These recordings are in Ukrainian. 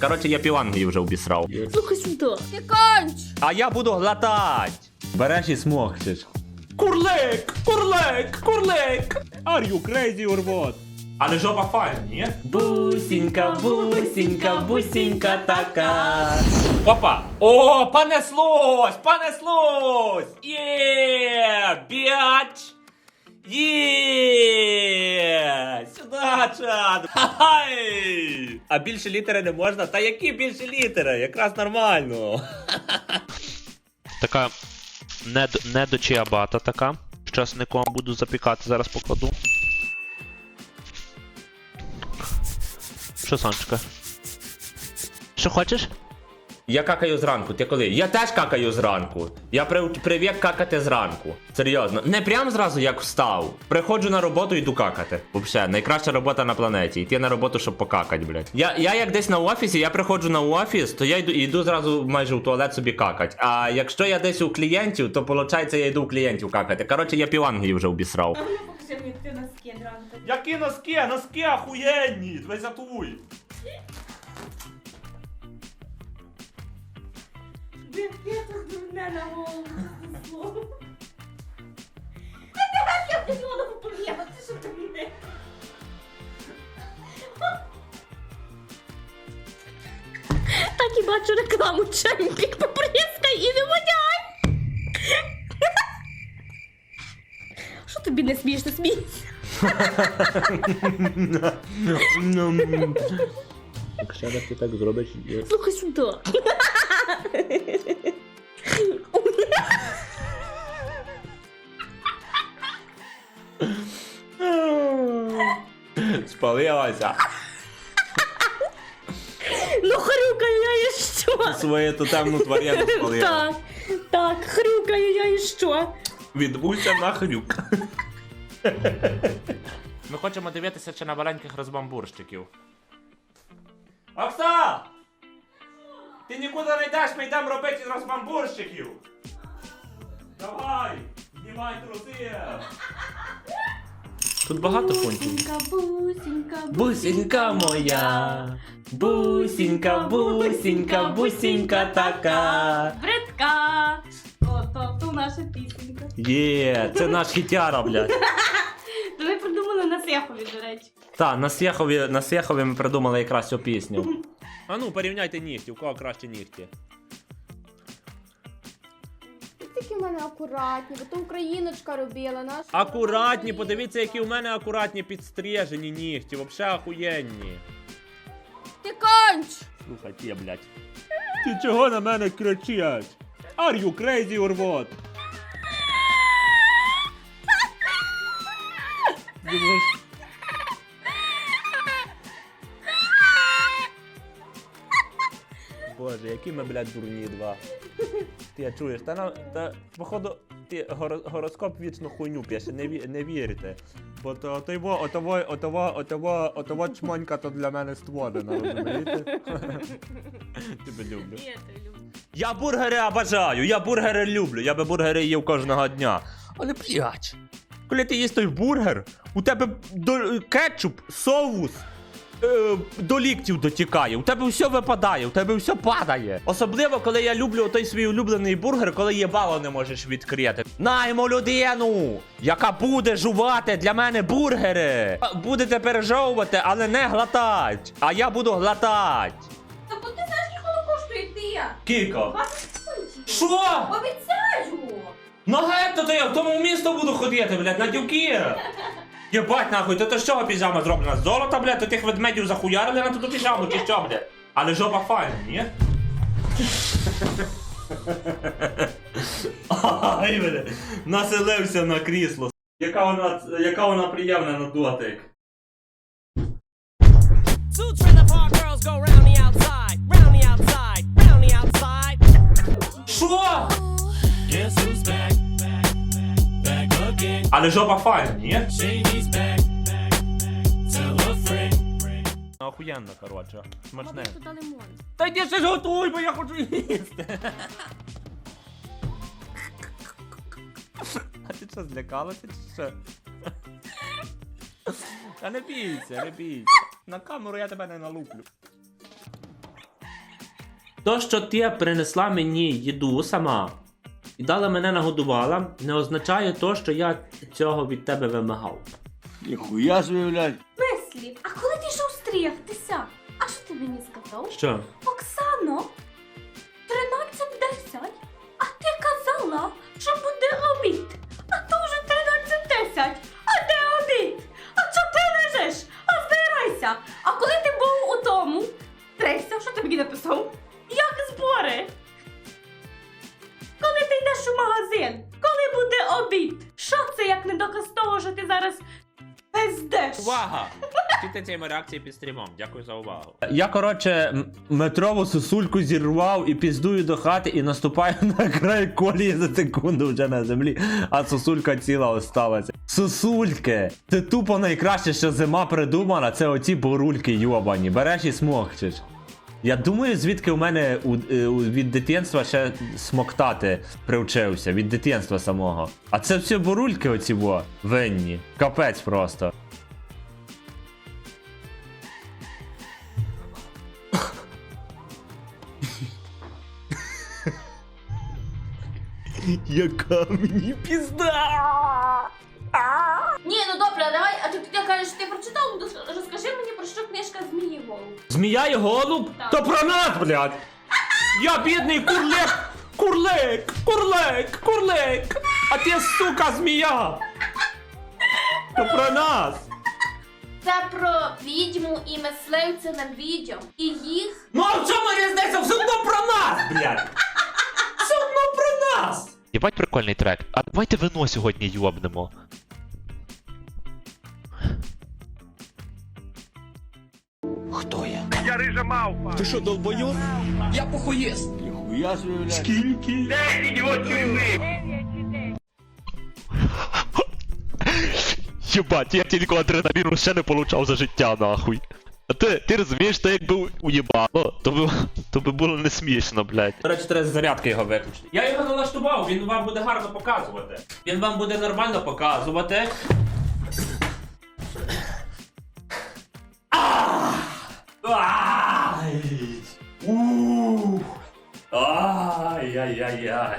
Коротше, я півангії вже обісрав. Ну-ка сюди. Ти конч! А я буду глотать. Береш і смокчеш. Курлик! Курлик! Курлик! Are you crazy or what? Але жопа файна, ні? Бусінька, бусінька, бусінька така. Опа! О, понеслось! Понеслось! Є! Біач! Є! Сюда, чад! А більше літери не можна? Та які більше літери? Якраз нормально. Така нед, недочіабата така. З часником буду запікати, зараз покладу. Що, Санечка? Що хочеш? Я какаю зранку, ти коли? Я теж какаю зранку. Я при, какати зранку. Серйозно. Не прям зразу як встав. Приходжу на роботу йду какати. Вообще, найкраща робота на планеті. Йти на роботу, щоб покакати, блядь. Я, я як десь на офісі, я приходжу на офіс, то я йду, йду зразу майже в туалет собі какать. А якщо я десь у клієнтів, то виходить, я йду у клієнтів какати. Коротше, я півангії вже обісрав. Які носки? Носки охуєнні! Ви Блін, я тут дурне на голову ти я тобі голову пом'яла, ти що ти мене? Так і бачу рекламу чемпік поприскай і не водяй. Що тобі не смішно сміється? Якщо ти так зробиш. Слухай сюди. Спалилася. Ну хрюкаю я і що? Своє тотемну тварину спалила. Так, так, хрюкаю я і що? Відбувся на хрюк. Ми хочемо дивитися чи на маленьких розбамбурщиків. Окса! Ти нікуди не йдеш, ми йдемо робити розбамбурщиків! Давай! Знімай труси! Тут багато фунтів. Бусінька, бусінька, Бусінька моя, бусінька, бусінька, бусінька така. Бридка. Ото то наша пісенька. Є, це наш хітяра, блядь. То ми придумали на Сехові, до речі. Та, на Сєхові, на Сєхові ми придумали якраз цю пісню. А ну, порівняйте нігті, у кого краще нігті. Тільки в мене акуратні, бо то україночка робила наш. Акуратні, подивіться, які у мене акуратні підстрижені нігті, вообще охуєнні. Ти конч! Слухай, ті, блядь. Ти чого на мене кричать? Are you crazy or what? які ми, блядь, дурні два. Ти чуєш, та на та походу ти горо- гороскоп вічно хуйню пише, не, ві, не вірте. Бо то отого, отого, отого, отого, отого чмонька то для мене створена, розумієте? Тебе люблю. Я тебе люблю. Я бургери обожаю, я бургери люблю, я би бургери їв кожного дня. Але блядь, коли ти їсть той бургер, у тебе до, кетчуп, соус. Е, до ліктів дотікає, у тебе все випадає, у тебе все падає. Особливо, коли я люблю той свій улюблений бургер, коли їбало не можеш відкрити. Наймо людину, яка буде жувати для мене бургери. Будете пережовувати, але не глотать. А я буду глотать. Та бо ти знаєш, скільки коштує ти? Кіко. 20 фунтів. Що? Обіцяю! На гетто то я в тому місто буду ходити, блядь, на дюки. Єбать нахуй, то то з чого піжама зроблена? З золота, блядь, то тих ведмедів захуярили на ту піжаму, чи що, блядь? Але жопа файна, ні? Ай, блядь, населився на крісло. Яка вона, яка вона приємна на дотик. Two trailer park girls go round the outside, round the outside, round the outside. Що? Guess who's back? Back Але жопа файна, a friend. Охуєнно, коротше. Смачне. Мабуть, туди лимон. Та йди ще ж готуй, бо я хочу їсти. А ти що, злякалася чи що? Та не бійся, не бійся. На камеру я тебе не налуплю. То, що ти принесла мені їду сама і дала мене нагодувала, не означає то, що я цього від тебе вимагав. Ніхуя блядь. Мислі, а коли ти йшов стрігтися? А що ти мені сказав? Що? Оксано, 13.10, а ти казала, що буде обід. А то вже 13.10. А де обід? А що ти лежиш? А збирайся. А коли ти був у тому? Трейся, що ти мені написав? Як збори? Йдеш у магазин? Коли буде обід? Що це як не доказ того, що ти зараз пиздеш? Увага! Скільки цієї реакції під стрімом. Дякую за увагу. Я, коротше, м- метрову сосульку зірвав і піздую до хати і наступаю на край колії за секунду вже на землі, а сосулька ціла осталася. Сосульки! Це тупо найкраще, що зима придумала, це оці бурульки йобані. Береш і смокчеш. Я думаю, звідки у мене у, е, у- від дитинства ще смоктати привчився, від дитинства самого. А це все бурульки оці во, винні. Капець просто. Яка мені пізда! Ні, ну добре, а давай, а ти ти кажеш, ти прочитав, розкажи Змія і голуб? Так. То про нас, блядь! Я бідний курлик! Курлик! Курлик! Курлик! А ти, сука, змія! То про нас! Це про відьму і мисливця над відьом. І їх. Ну а в чому різниця? Все одно про нас, блядь! Все одно про нас! Єбать прикольний трек. А давайте вино сьогодні йобнемо. Ніхуя собі, блядь. Єбать, я тільки адреналіну ще не получав за життя, нахуй. А ти, ти розумієш, то якби уєбало, то би, то би було не смішно, блядь. До речі, треба з зарядки його виключити. Я його налаштував, він вам буде гарно показувати. Він вам буде нормально показувати. Ай-яй-яй-яй.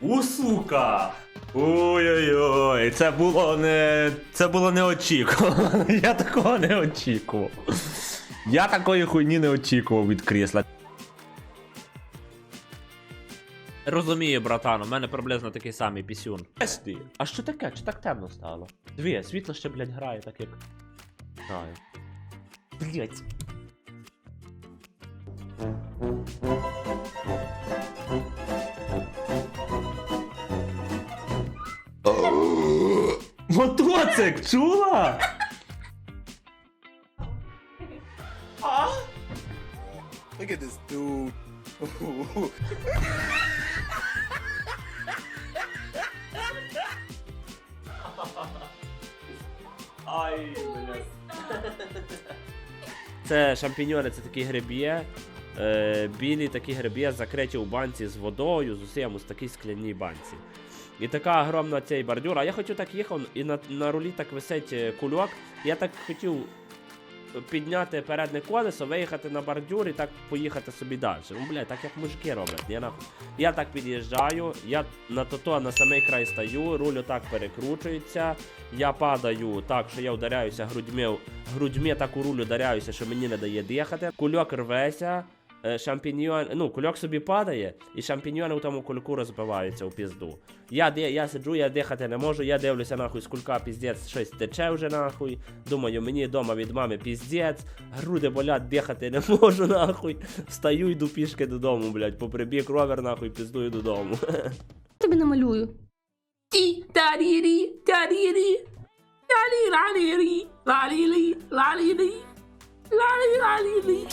У, сука! Ой-ой-ой, це було не. Це було неочікувано. Я такого не очікував. Я такої хуйні не очікував від крісла. Розумію, братан, у мене приблизно такий самий пісюн. Ести, а що таке? Чи так темно стало? Дві, світло ще, блядь, грає, так як. Знаю. Блять. Мотоцик, чула? Look at this dude. Ай, блядь. Це шампіньони, це такі гриб'є. Е, білі такі гриб'є закриті у банці з водою, з усім у такій скляній банці. І така огромна цей бордюр. А я хотів так їхав, і на, на рулі так висить е, кульок. Я так хотів підняти переднє колесо, виїхати на бордюр і так поїхати собі далі. Ну, блядь, так як мужики роблять. Я, нахуй. я так під'їжджаю, я на то на самий край стаю, руль отак перекручується, я падаю так, що я вдаряюся грудьми, грудьми так у руль ударяюся, що мені не дає дихати. Кульок рветься, шампіньйон, ну, кульок собі падає, і шампіньйони у тому кульку розбиваються у пізду. Я, де, я сиджу, я дихати не можу, я дивлюся нахуй з кулька піздець, щось тече вже нахуй. Думаю, мені вдома від мами піздець, груди болять, дихати не можу нахуй. Встаю, йду пішки додому, блядь, поприбіг ровер нахуй, піздую додому. Тобі намалюю. І тарірі, тарірі. Лалі лалірі, лалілі, лалілі, лалі лалілі.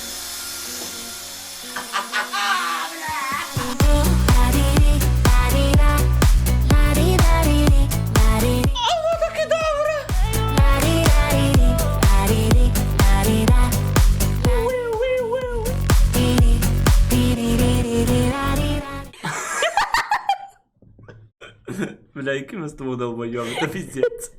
Бля, яким ми з тобою долбойоми, та піздець.